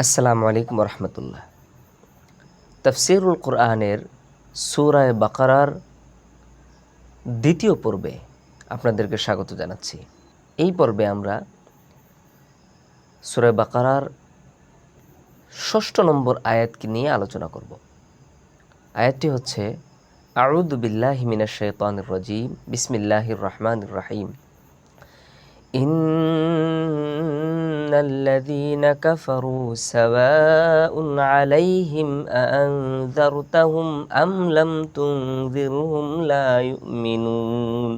আসসালামু আলাইকুম রহমতুল্লাহ তফসিরুল কোরআনের সুরায় বাকারার দ্বিতীয় পর্বে আপনাদেরকে স্বাগত জানাচ্ছি। এই পর্বে আমরা সুরায় বাকারার ষষ্ঠ নম্বর আয়াতকে নিয়ে আলোচনা করব। আয়াতটি হচ্ছে আউদ বিল্লাহ মিনা শৈতানির রাজিম, বিসমিল্লাহির রহমান রাহিম। إن الذين كفروا سواء عليهم أأنذرتهم أم لم تنذرهم لا يؤمنون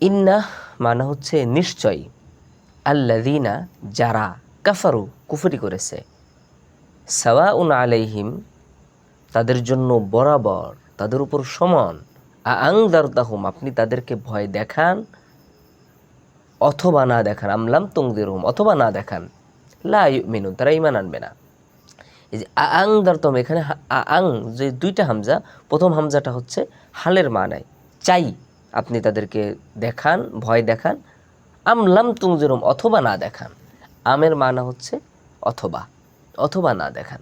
ইন্না মানে হচ্ছে নিশ্চয় আল্লাদিনা যারা কাফারু কুফরি করেছে সাওয়াউন আলাইহিম তাদের জন্য বরাবর তাদের উপর সমান আংদার তাহুম আপনি তাদেরকে ভয় দেখান অথবা না দেখান আমলাম তংদের হুম অথবা না দেখান, লা মিনুন তারা ইমান আনবে না। এই যে আং দারতম, এখানে আ- যে দুইটা হামজা, প্রথম হামজাটা হচ্ছে হালের মানায়। চাই আপনি তাদেরকে দেখান, ভয় দেখান আমলাম তুংজেরম অথবা না দেখান। আমের মানা হচ্ছে অথবা অথবা না দেখান।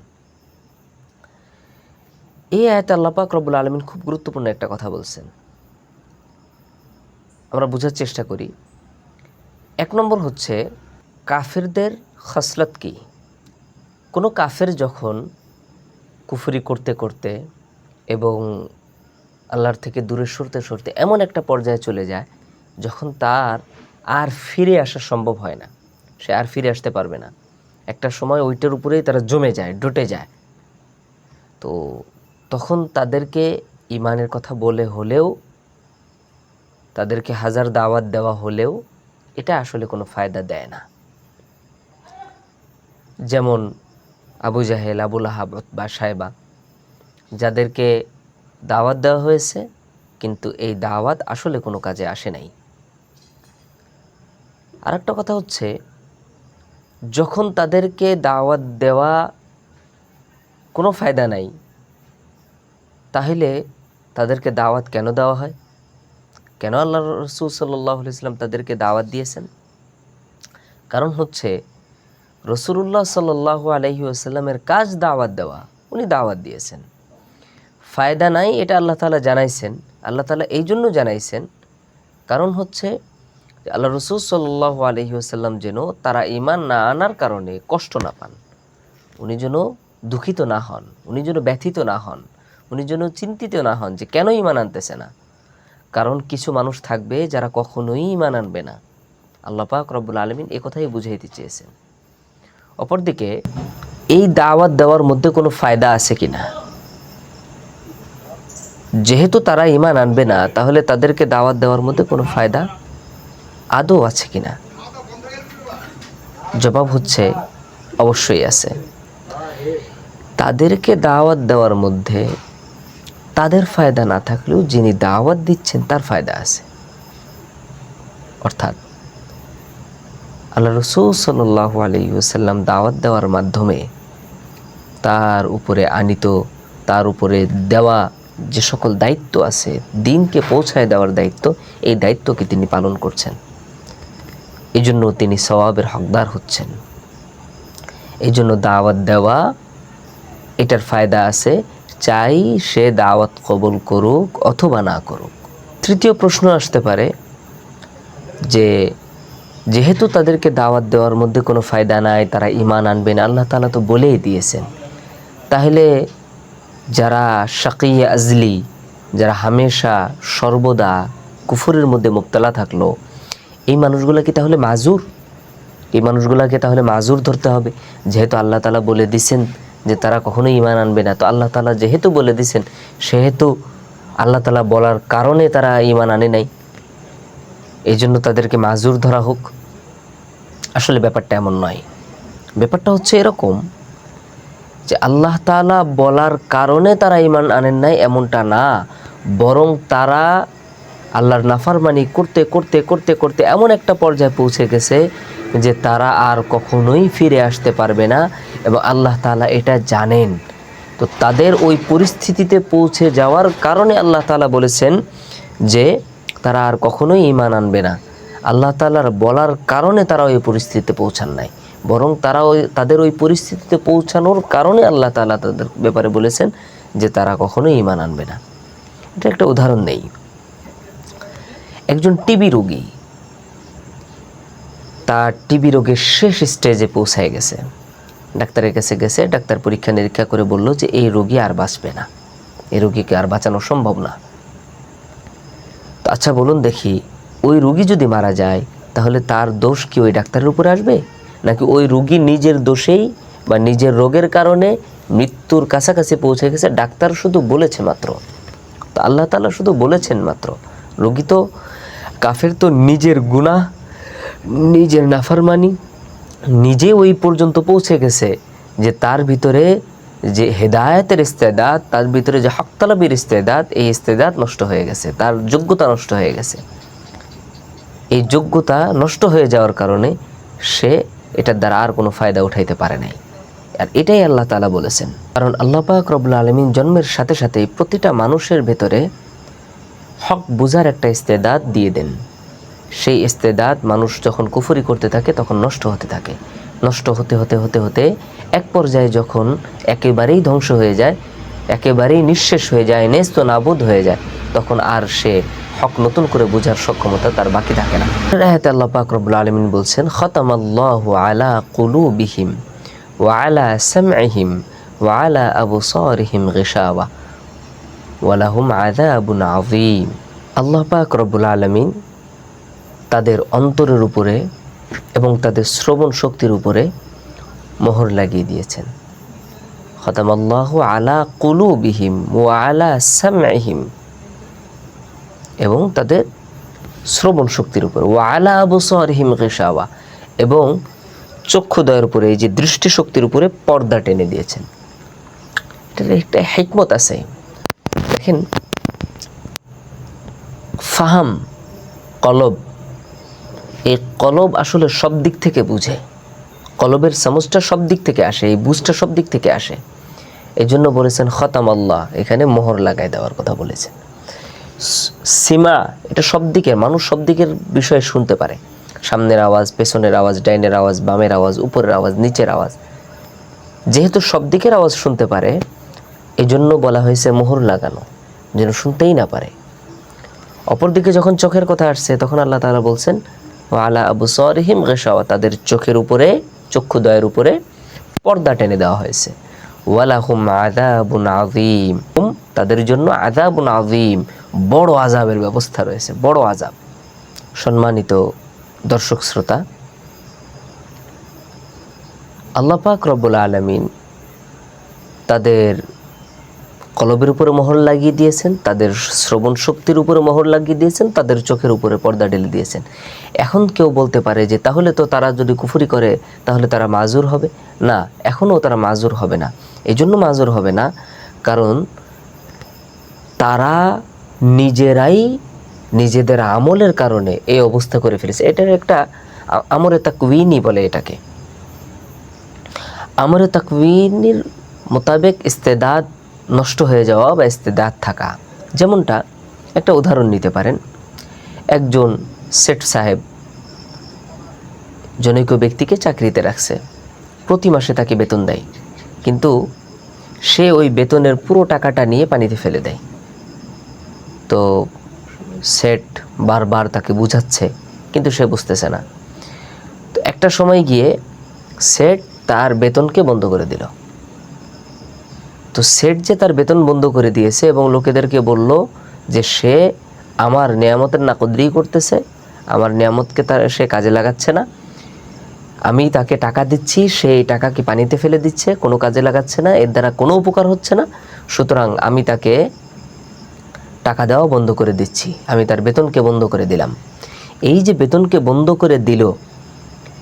এই আয়াতে আল্লাপাক রব্বুল আলমিন খুব গুরুত্বপূর্ণ একটা কথা বলছেন। আমরা বোঝার চেষ্টা করি এক নম্বর হচ্ছে, কাফেরদের খসলত কি? কোনো কাফের যখন কুফরি করতে করতে এবং আল্লাহর থেকে দূরে সরতে সরতে এমন একটা পর্যায়ে চলে যায়, যখন তার আর ফিরে আসা সম্ভব হয় না। সে আর ফিরে আসতে পারবে না। একটা সময় ওইটার উপরেই তারা জমে যায়, ডটে যায়। তো তখন তাদেরকে ইমানের কথা বলে হলেও, তাদেরকে হাজার দাওয়াত দেওয়া হলেও এটা আসলে কোনো ফায়দা দেয় না। যেমন আবু জাহেল আবুল আহাব বা সাহেবা, যাদেরকে দাওয়াত দেওয়া হয়েছে, কিন্তু এই দাওয়াত আসলে কোনো কাজে আসে নাই। আর একটা কথা হচ্ছে, যখন তাদেরকে দাওয়াত দেওয়া কোনো ফায়দা নাই, তাহলে তাদেরকে দাওয়াত কেন দেওয়া হয়? কেন আল্লাহ রসুল সাল্লাহ ইসলাম তাদেরকে দাওয়াত দিয়েছেন? কারণ হচ্ছে রসুল্লাহ সাল্লাহ আলহি আসাল্লামের কাজ দাওয়াত দেওয়া, উনি দাওয়াত দিয়েছেন। ফায়দা নাই, এটা আল্লাহ তালা জানাইছেন। আল্লাহ তালা এই জন্য জানাইছেন, কারণ হচ্ছে আল্লাহ রসুল সাল্লাহ আলহি আসাল্লাম যেন তারা ইমান না আনার কারণে কষ্ট না পান। উনি যেন দুঃখিত না হন, উনি যেন ব্যথিত না হন, উনি যেন চিন্তিত না হন যে কেন ইমান আনতেছে না। কারণ কিছু মানুষ থাকবে যারা কখনোই ইমান আনবে না। আল্লাহ পাক রব্বুল আলমিন এ কথাই বুঝাইতে চেয়েছেন। অপরদিকে, এই দাওয়াত দেওয়ার মধ্যে কোনো ফায়দা আছে কি না? যেহেতু তারা ইমান আনবে না, তাহলে তাদেরকে দাওয়াত দেওয়ার মধ্যে কোনো ফায়দা আদৌ আছে কি না? জবাব হচ্ছে, অবশ্যই আছে। তাদেরকে দাওয়াত দেওয়ার মধ্যে তাদের ফায়দা না থাকলেও যিনি দাওয়াত দিচ্ছেন তার ফায়দা আছে। অর্থাৎ আল্লাহ রসুল সাল্লাহ আলাইসাল্লাম দাওয়াত দেওয়ার মাধ্যমে তার উপরে আনিত, তার উপরে দেওয়া যে সকল দায়িত্ব আছে, দিনকে পৌঁছায় দেওয়ার দায়িত্ব, এই দায়িত্বকে তিনি পালন করছেন। এই জন্য তিনি সওয়াবের হকদার হচ্ছেন। এই জন্য দাওয়াত দেওয়া, এটার ফায়দা আছে চাই সে দাওয়াত কবুল করুক অথবা না করুক। তৃতীয় প্রশ্ন আসতে পারে যে, যেহেতু তাদেরকে দাওয়াত দেওয়ার মধ্যে কোনো ফায়দা নাই, তারা ইমান আনবে না, আল্লাহ তালা তো বলেই দিয়েছেন। তাহলে যারা শাকিয়া আজলি, যারা হামেশা সর্বদা কুফুরের মধ্যে মুক্তলা থাকল, এই মানুষগুলো কি তাহলে মাজুর? এই মানুষগুলোকে তাহলে মাজুর ধরতে হবে? যেহেতু আল্লাহ তালা বলে দিছেন যে তারা কখনোই ইমান আনবে না। তো আল্লাহ তালা যেহেতু বলে দিছেন সেহেতু আল্লাহ তালা বলার কারণে তারা ইমান আনে নাই। এই জন্য তাদেরকে মাজুর ধরা হোক। আসলে ব্যাপারটা এমন নয়। ব্যাপারটা হচ্ছে এরকম যে আল্লাহ তালা বলার কারণে তারা ইমান আনেন নাই এমনটা না, বরং তারা আল্লাহর নাফারমানি করতে করতে করতে করতে এমন একটা পর্যায়ে পৌঁছে গেছে যে তারা আর কখনোই ফিরে আসতে পারবে না এবং আল্লাহ তালা এটা জানেন। তো তাদের ওই পরিস্থিতিতে পৌঁছে যাওয়ার কারণে আল্লাহ তালা বলেছেন যে তারা আর কখনোই ইমান আনবে না। আল্লাহ তালার বলার কারণে তারা ওই পরিস্থিতিতে পৌঁছান নাই। বরং তারা ওই, তাদের ওই পরিস্থিতিতে পৌঁছানোর কারণে আল্লাহ তালা তাদের ব্যাপারে বলেছেন যে তারা কখনোই ঈমান আনবে না। এটা একটা উদাহরণ নেই। একজন টিবি রোগী। তার টিবি রোগের শেষ স্টেজে পৌঁছায় গেছে। ডাক্তারের কাছে গেছে, ডাক্তার পরীক্ষা নিরীক্ষা করে বলল যে, এই রোগী আর বাঁচবে না। এই রোগীকে আর বাঁচানো সম্ভব না। তো আচ্ছা বলুন দেখি, ওই রুগী যদি মারা যায়, তাহলে তার দোষ কি ওই ডাক্তারের উপরে আসবে? নাকি ওই রুগী নিজের দোষেই বা নিজের রোগের কারণে মৃত্যুর কাছাকাছি পৌঁছে গেছে? ডাক্তার শুধু বলেছে মাত্র। তো আল্লাহ তাআলা শুধু বলেছেন মাত্র। রোগী তো কাফের তো নিজের গুনাহ, নিজের নাফরমানি নিজে ওই পর্যন্ত পৌঁছে গেছে যে তার ভিতরে যে হেদায়েতের ইস্তেদাত তার ভিতরে যে হকতালাবির ইস্তেদাত এই ইস্তেদাত নষ্ট হয়ে গেছে, তার যোগ্যতা নষ্ট হয়ে গেছে। এই যোগ্যতা নষ্ট হয়ে যাওয়ার কারণে সে এটার দ্বারা আর কোনো ফায়দা উঠাইতে পারে নাই। আর এটাই আল্লাহ তাআলা বলেছেন। কারণ আল্লাহ পাক রব্বুল আলমিন জন্মের সাথে সাথে প্রতিটা মানুষের ভেতরে হক বোঝার একটা ইস্তেদাত দিয়ে দেন। সেই ইস্তেদাত মানুষ যখন কুফরি করতে থাকে, তখন নষ্ট হতে থাকে। নষ্ট হতে হতে হতে হতে এক পর্যায়ে যখন একেবারেই ধ্বংস হয়ে যায়, একেবারেই নিঃশেষ হয়ে যায় নেস্ত নাবুদ হয়ে যায়, তখন আর সে হক নতুন করে বোঝার সক্ষমতা তার বাকি থাকে না। রাহাতে আল্লাহ পাক রব্বুল আলমিন বলছেন, খতামাল্লাহু আলা কুলুবিহিম ওয়া আলা সামইহিম ওয়া আলা আবসারিহিম গিশাওয়া। ওয়ালাহুম আযাবুন আযীম। আল্লাহ পাক রব্বুল আলামিন তাদের অন্তরের উপরে এবং তাদের শ্রবণ শক্তির উপরে মোহর লাগিয়ে দিয়েছেন। খতামাল্লাহু আলা কুলুবিহিম ওয়া আলা সামইহিম এবং তাদের শ্রবণ শক্তির উপর ও আলা আবসারিহিম গিশাওয়া। এবং চক্ষুদয়ের উপরে, এই যে দৃষ্টিশক্তির উপরে পর্দা টেনে দিয়েছেন। এটার একটা হেকমত আছে। দেখেন। ফাহাম, কলব। এই কলব আসলে সব দিক থেকে বুঝে। কলবের সামুজটা সব দিক থেকে আসে, এই বুঝটা সব দিক থেকে আসে। এই জন্য বলেছেন, খতাম আল্লাহ। এখানে মোহর লাগাই দেওয়ার কথা বলেছেন। সীমা, এটা সব দিকের, মানুষ সব দিকের বিষয়ে শুনতে পারে। সামনের আওয়াজ, পেছনের আওয়াজ, ডাইনের আওয়াজ, বামের আওয়াজ, উপরের আওয়াজ, নিচের আওয়াজ। যেহেতু সব দিকের আওয়াজ শুনতে পারে, এজন্য বলা হয়েছে মোহর লাগানো। যেন শুনতেই না পারে। অপরদিকে যখন চোখের কথা আসছে তখন আল্লাহ তালা বলছেন আলা আবু সরিহিম গেসাওয়া তাদের চোখের উপরে চক্ষুদয়ের উপরে পর্দা টেনে দেওয়া হয়েছে। ওয়ালাহুম আযাবুন আযীম হুম, তাদের জন্য আযাবুন আযীম বড় আযাবের ব্যবস্থা রয়েছে বড় আযাব। সম্মানিত দর্শক শ্রোতা আল্লাহ পাক রব্বুল আলামিন তাদের কলবের উপরে মোহর লাগিয়ে দিয়েছেন, তাদের শ্রবণ শক্তির উপরে মোহর লাগিয়ে দিয়েছেন, তাদের চোখের উপরে পর্দা ঢেলে দিয়েছেন। এখন কেউ বলতে পারে যে, তাহলে তো তারা যদি কুফুরি করে, তাহলে তারা মাজুর হবে। না, এখনও তারা মাজুর হবে না। এই জন্য মাজুর হবে না, কারণ তারা নিজেরাই নিজেদের আমলের কারণে এই অবস্থা করে ফেলেছে। এটার একটা আমরে তাকউইনই বলে এটাকে। আমরে তাকউইনের মোতাবেক ইস্তেদাদ নষ্ট হয়ে যাওয়া বা ইস্তেদাদ থাকা। যেমনটা একটা উদাহরণ নিতে পারেন। একজন সেট সাহেব জনৈক ব্যক্তিকে চাকরিতে রাখছে। প্রতি মাসে তাকে বেতন দেয়। কিন্তু সে ওই বেতনের পুরো টাকাটা নিয়ে পানিতে ফেলে দেয়। তো সেট বারবার তাকে বুঝাচ্ছে, কিন্তু সে বুঝতেছে না। তো একটা সময় গিয়ে সেট তার বেতনকে বন্ধ করে দিল। তো সেট যে তার বেতন বন্ধ করে দিয়েছে এবং লোকেদেরকে বলল যে সে আমার নিয়ামতের নাকদরি করতেছে, আমার নিয়ামতকে তার সে কাজে লাগাচ্ছে না। আমি তাকে টাকা দিচ্ছি, সে এই টাকা কি পানিতে ফেলে দিচ্ছে, কোনো কাজে লাগাচ্ছে না, এর দ্বারা কোনো উপকার হচ্ছে না। সুতরাং আমি তাকে টাকা দেওয়া বন্ধ করে দিচ্ছি, আমি তার বেতনকে বন্ধ করে দিলাম। এই যে বেতনকে বন্ধ করে দিল,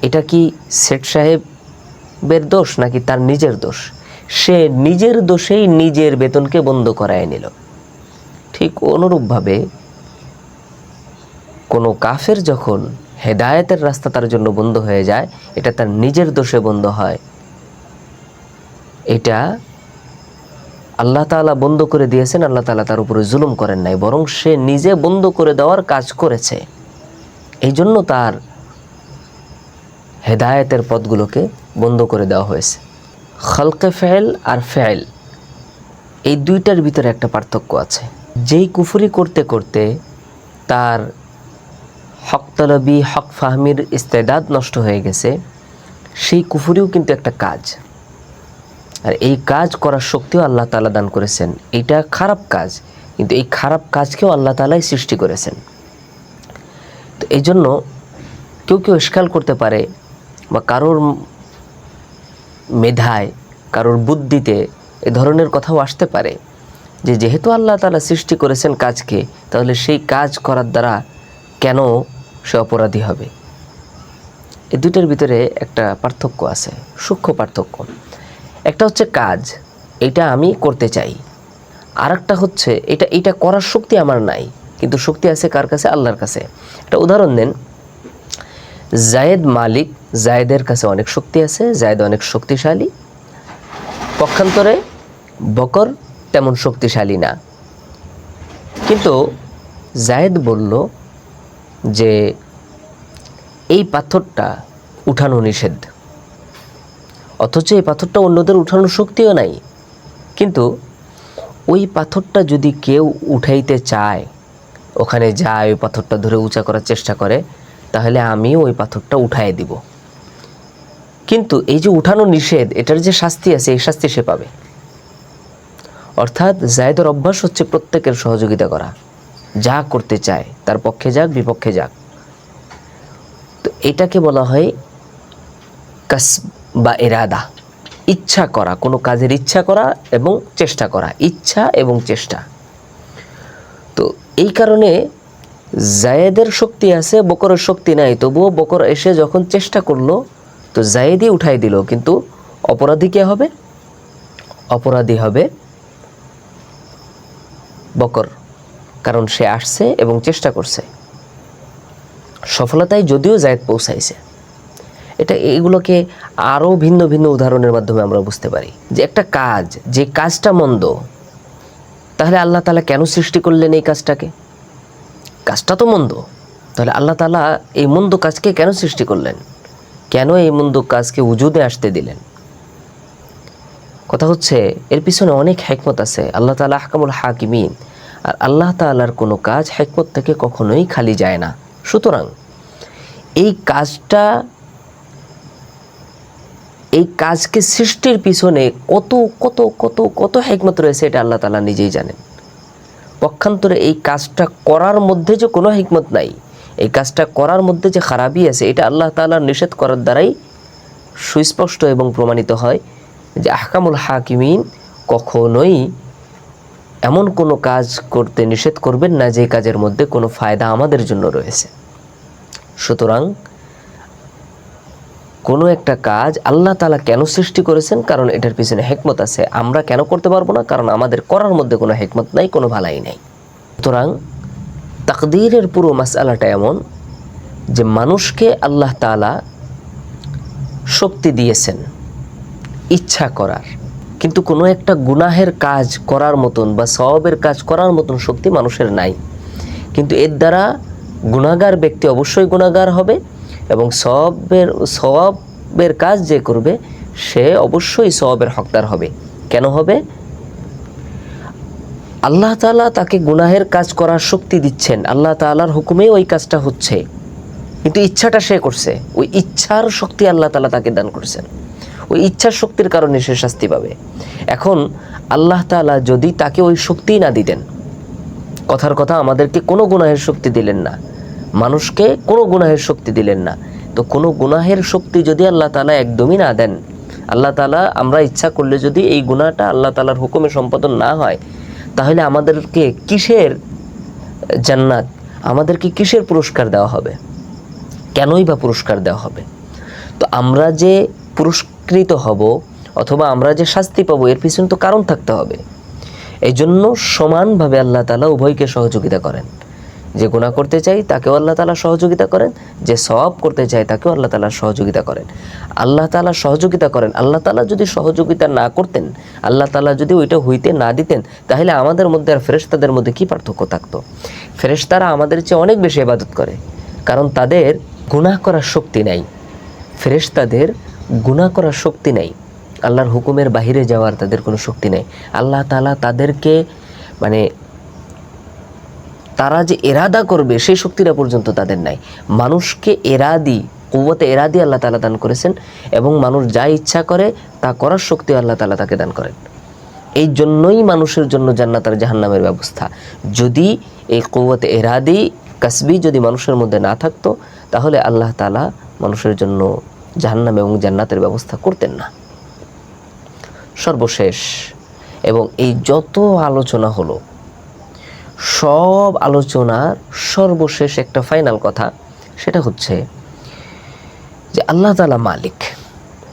এটা কি সেট সাহেবের দোষ নাকি তার নিজের দোষ? সে নিজের দোষেই নিজের বেতনকে বন্ধ করায় নিল। ঠিক অনুরূপভাবে কোনো কাফের যখন হেদায়েতের রাস্তা তার জন্য বন্ধ হয়ে যায়, এটা তার নিজের দোষে বন্ধ হয়। এটা আল্লাহ তাআলা বন্ধ করে দিয়েছেন, আল্লাহ তাআলা তার উপরে জুলুম করেন নাই, বরং সে নিজে বন্ধ করে দেওয়ার কাজ করেছে। এই জন্য তার হেদায়েতের পথগুলোকে বন্ধ করে দেওয়া হয়েছে। খলকে ফেল আর ফেল এই দুইটার ভিতরে একটা পার্থক্য আছে। যেই কুফুরি করতে করতে তার হক তলবি, হক ফাহমির ইস্তেদাদ নষ্ট হয়ে গেছে, সেই কুফুরিও কিন্তু একটা কাজ। আর এই কাজ করার শক্তিও আল্লাহ তালা দান করেছেন। এটা খারাপ কাজ, কিন্তু এই খারাপ কাজকেও আল্লাহ তালাই সৃষ্টি করেছেন। তো এই জন্য কেউ কেউ ইস্কাল করতে পারে বা কারোর মেধায়, কারোর বুদ্ধিতে এ ধরনের কথাও আসতে পারে যে যেহেতু আল্লাহ তালা সৃষ্টি করেছেন কাজকে, তাহলে সেই কাজ করার দ্বারা কেন সে অপরাধী হবে? এই দুইটার ভিতরে একটা পার্থক্য আছে, সূক্ষ্ম পার্থক্য। একটা হচ্ছে কাজ, এটা আমি করতে চাই। আর একটা হচ্ছে এটা এটা করার শক্তি আমার নাই, কিন্তু শক্তি আছে কার কাছে? আল্লাহর কাছে। একটা উদাহরণ দেন জায়েদ মালিক, জায়েদের কাছে অনেক শক্তি আছে, জায়েদ অনেক শক্তিশালী। পক্ষান্তরে বকর তেমন শক্তিশালী না। কিন্তু জায়েদ বলল যে, এই পাথরটা উঠানো নিষেধ। অথচ এই পাথরটা অন্যদের উঠানোর শক্তিও নাই। কিন্তু ওই পাথরটা যদি কেউ উঠাইতে চায়, ওখানে যায় ওই পাথরটা ধরে উঁচা করার চেষ্টা করে তাহলে আমি ওই পাথরটা উঠায় দিব। কিন্তু এই যে উঠানো নিষেধ, এটার যে শাস্তি আছে, এই শাস্তি সে পাবে। অর্থাৎ জায়দের অভ্যাস হচ্ছে প্রত্যেকের সহযোগিতা করা। যা করতে চায়, তার পক্ষে যাক, বিপক্ষে যাক। তো এটাকে বলা হয় কাস বা এরাদা। ইচ্ছা করা, কোনো কাজের ইচ্ছা করা এবং চেষ্টা করা। ইচ্ছা এবং চেষ্টা। তো এই কারণে জায়েদের শক্তি আছে, বকরের শক্তি নাই। তবুও বকর এসে যখন চেষ্টা করল, তো জায়েদই উঠাই দিল। কিন্তু অপরাধী কে হবে? অপরাধী হবে বকর, কারণ সে আসছে এবং চেষ্টা করছে। সফলতায় যদিও জায়েদ পৌঁছাইছে। এটা এইগুলোকে আরও ভিন্ন ভিন্ন উদাহরণের মাধ্যমে আমরা বুঝতে পারি যে একটা কাজ, যে কাজটা মন্দ, তাহলে আল্লাহ তালা কেন সৃষ্টি করলেন এই কাজটাকে? কাজটা তো মন্দ। তাহলে আল্লাহ তালা এই মন্দ কাজকে কেন সৃষ্টি করলেন? কেন এই মন্দ কাজকে উজুদে আসতে দিলেন? কথা হচ্ছে, এর পিছনে অনেক হেকমত আছে। আল্লাহ তালা হাকামুল হাকিমিন। আর আল্লাহ তালার কোনো কাজ হেকমত থেকে কখনোই খালি যায় না। সুতরাং এই কাজটা, এই কাজকে সৃষ্টির পিছনে কত কত কত কত হেকমত রয়েছে এটা আল্লাহ তালা নিজেই জানেন। পক্ষান্তরে এই কাজটা করার মধ্যে যে কোনো হিকমত নাই। এই কাজটা করার মধ্যে যে খারাপই আছে, এটা আল্লাহ তালার নিষেধ করার দ্বারাই সুস্পষ্ট এবং প্রমাণিত হয় যে আহকামুল হাকিমিন কখনোই এমন কোনো কাজ করতে নিষেধ করবেন না যে কাজের মধ্যে কোনো ফায়দা আমাদের জন্য রয়েছে। সুতরাং কোনো একটা কাজ আল্লাহ তালা কেন সৃষ্টি করেছেন? কারণ এটার পিছনে হেকমত আছে। আমরা কেন করতে পারব না? কারণ আমাদের করার মধ্যে কোনো হেকমত নাই, কোনো ভালাই নাই। সুতরাং তাকদীরের পুরো মাসালাটা এমন যে মানুষকে আল্লাহ তালা শক্তি দিয়েছেন ইচ্ছা করার। কিন্তু কোনো একটা গুনাহের কাজ করার মতন বা সওয়াবের কাজ করার মতন শক্তি মানুষের নাই। কিন্তু এর দ্বারা গুণাগার ব্যক্তি অবশ্যই গুণাগার হবে। এবং সবের, সওয়াবের কাজ যে করবে, সে অবশ্যই সওয়াবের হকদার হবে। কেন হবে? আল্লাহ তাআলা তাকে গুনাহের কাজ করার শক্তি দিচ্ছেন। আল্লাহ তাআলার হুকুমেই ওই কাজটা হচ্ছে। কিন্তু ইচ্ছাটা সে করছে। ওই ইচ্ছার শক্তি আল্লাহ তালা তাকে দান করছেন। ওই ইচ্ছার শক্তির কারণে সে শাস্তি পাবে। এখন আল্লাহ তাআলা যদি তাকে ওই শক্তি না দিতেন, কথার কথা আমাদেরকে কোনো গুনাহের শক্তি দিলেন না। মানুষকে কোনো গুনাহের শক্তি দিলেন না। তো কোনো গুনাহের শক্তি যদি আল্লাহ তালা একদমই না দেন, আল্লাহ তালা আমরা ইচ্ছা করলে যদি এই গুনাহটা আল্লাহ তালার হুকুমে সম্পাদন না হয়, তাহলে আমাদেরকে কিসের জান্নাত, আমাদেরকে কিসের পুরস্কার দেওয়া হবে? কেনই বা পুরস্কার দেওয়া হবে? তো আমরা যে পুরস্কৃত হব অথবা আমরা যে শাস্তি পাবো, এর পিছনে তো কারণ থাকতে হবে। এই জন্য সমানভাবে আল্লাহ তালা উভয়কে সহযোগিতা করেন। যে গুণা করতে চাই, তাকেও আল্লাহ তালা সহযোগিতা করেন। যে সওয়াব করতে চাই তাকেও আল্লাহ তালা সহযোগিতা করেন। আল্লাহ তালা সহযোগিতা করেন। আল্লাহ তালা যদি সহযোগিতা না করতেন, আল্লাহ তালা যদি ওইটা হইতে না দিতেন, তাহলে আমাদের মধ্যে আর ফেরেশতাদের মধ্যে কি পার্থক্য থাকতো? ফেরেশতারা আমাদের চেয়ে অনেক বেশি ইবাদত করে, কারণ তাদের গুনাহ করার শক্তি নাই। ফেরেশতাদের গুনাহ করার শক্তি নাই। আল্লাহর হুকুমের বাহিরে যাওয়ার তাদের কোনো শক্তি নেই। আল্লাহ তালা তাদেরকে মানে তারা যে এরাদা করবে, সেই শক্তিটা পর্যন্ত তাদের নাই। মানুষকে এরাদি কুয়াতে এরাদি আল্লাহ তালা দান করেছেন এবং মানুষ যা ইচ্ছা করে তা করার শক্তি আল্লাহ তালা তাকে দান করেন। এই জন্যই মানুষের জন্য জান্নাত আর জাহান্নামের ব্যবস্থা। যদি এই কৌয়াতে এরাদি, কাসবি যদি মানুষের মধ্যে না থাকতো, তাহলে আল্লাহ তালা মানুষের জন্য জাহান্নাম এবং জান্নাতের ব্যবস্থা করতেন না। সর্বশেষ, এবং এই যত আলোচনা হলো সব আলোচনার সর্বশেষ একটা ফাইনাল কথা, সেটা হচ্ছে যে আল্লাহ তালা মালিক,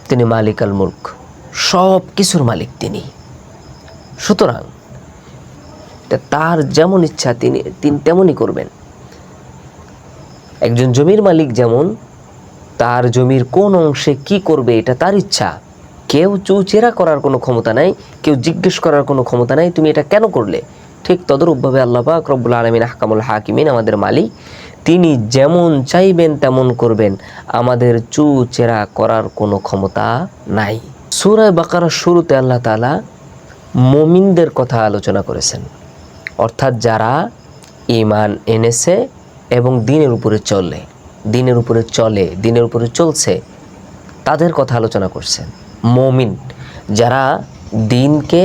তিনি মালিক আল মুল্ক, সব কিছুর মালিক তিনি। সুতরাং তার যেমন ইচ্ছা তিনি তিনি তেমনই করবেন। একজন জমির মালিক যেমন, তার জমির কোন অংশে কি করবে এটা তার ইচ্ছা। কেউ চৌচেরা করার কোনো ক্ষমতা নাই, কেউ জিজ্ঞেস করার কোনো ক্ষমতা নাই, তুমি এটা কেন করলে? ঠিক তদরূপভাবে আল্লাহ পাক রব্বুল আলমিন আহকামুল হাকিমিন আমাদের মালিক। তিনি যেমন চাইবেন তেমন করবেন। আমাদের চুচেরা করার কোনো ক্ষমতা নাই। সুরায় বাকারার শুরুতে আল্লাহ তালা মমিনদের কথা আলোচনা করেছেন। অর্থাৎ যারা ইমান এনেছে এবং দিনের উপরে চলে, দিনের উপরে চলে, দিনের উপরে চলছে, তাদের কথা আলোচনা করছেন। মমিন যারা দিনকে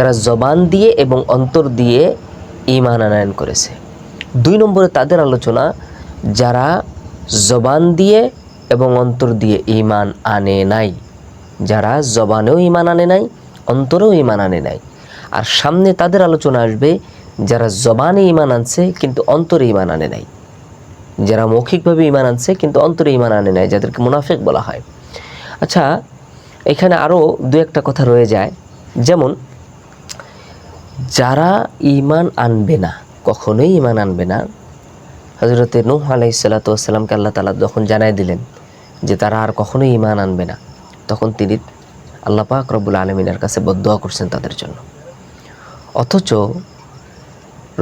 তারা জবান দিয়ে এবং অন্তর দিয়ে ইমান আনায়ন করেছে। দুই নম্বরে তাদের আলোচনা, যারা জবান দিয়ে এবং অন্তর দিয়ে ইমান আনে নাই। যারা জবানেও ইমান আনে নাই, অন্তরেও ইমান আনে নাই। আর সামনে তাদের আলোচনা আসবে, যারা জবানে ইমান আনছে, কিন্তু অন্তরে ইমান আনে নাই। যারা মৌখিকভাবে ইমান আনছে, কিন্তু অন্তরে ইমান আনে নাই, যাদেরকে মুনাফেক বলা হয়। আচ্ছা এখানে আরও দু একটা কথা রয়ে যায়। যেমন যারা ইমান আনবে না, কখনোই ইমান আনবে না। হজরতে নূহ আলাই সাল্লাতামকে আল্লাহ তালা যখন জানাই দিলেন যে তারা আর কখনোই ইমান আনবে না, তখন তিনি আল্লাহ পাক রব্বুল আলমিনের কাছে বদোয়া করছেন তাদের জন্য। অথচ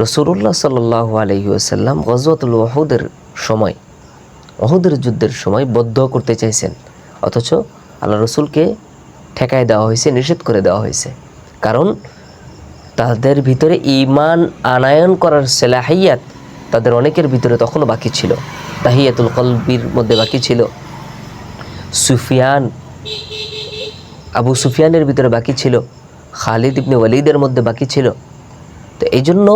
রসুল্লাহ সাল্লাহ আলহিউসাল্লাম গজওয়াতুল ওয়াহুদের সময় ওহুদের যুদ্ধের সময় বদ্ধ করতে চাইছেন। অথচ আল্লাহ রসুলকে ঠেকায় দেওয়া হয়েছে, নিষেধ করে দেওয়া হয়েছে। কারণ তাদের ভিতরে ইমান আনায়ন করার সেলাহাইয়াত তাদের অনেকের ভিতরে তখনও বাকি ছিল। তাহিয়াতুল কলবির মধ্যে বাকি ছিল। সুফিয়ান, আবু সুফিয়ানের ভিতরে বাকি ছিল। খালিদ ইবনে ওয়ালিদের মধ্যে বাকি ছিল। তো এই জন্য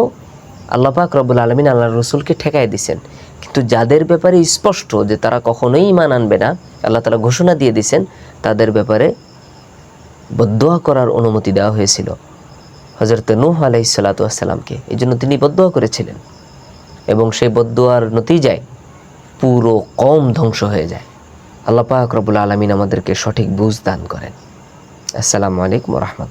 আল্লাপাক রব্বুল আলমিন আল্লাহ রসুলকে ঠেকাই দিছেন। কিন্তু যাদের ব্যাপারে স্পষ্ট যে তারা কখনোই ইমান আনবে না, আল্লাহ তালা ঘোষণা দিয়ে দিছেন, তাদের ব্যাপারে বদোয়া করার অনুমতি দেওয়া হয়েছিল। হজরত নূহ আলাই সালাতামকে এই জন্য তিনি বদুয়া করেছিলেন। এবং সেই বদুয়ার নতিজায় পুরো কম ধ্বংস হয়ে যায়। আল্লাপাক রবুল আলমিন আমাদেরকে সঠিক বুঝ দান করেন। আসসালামু আলাইকুম রহমতুল্লাহ।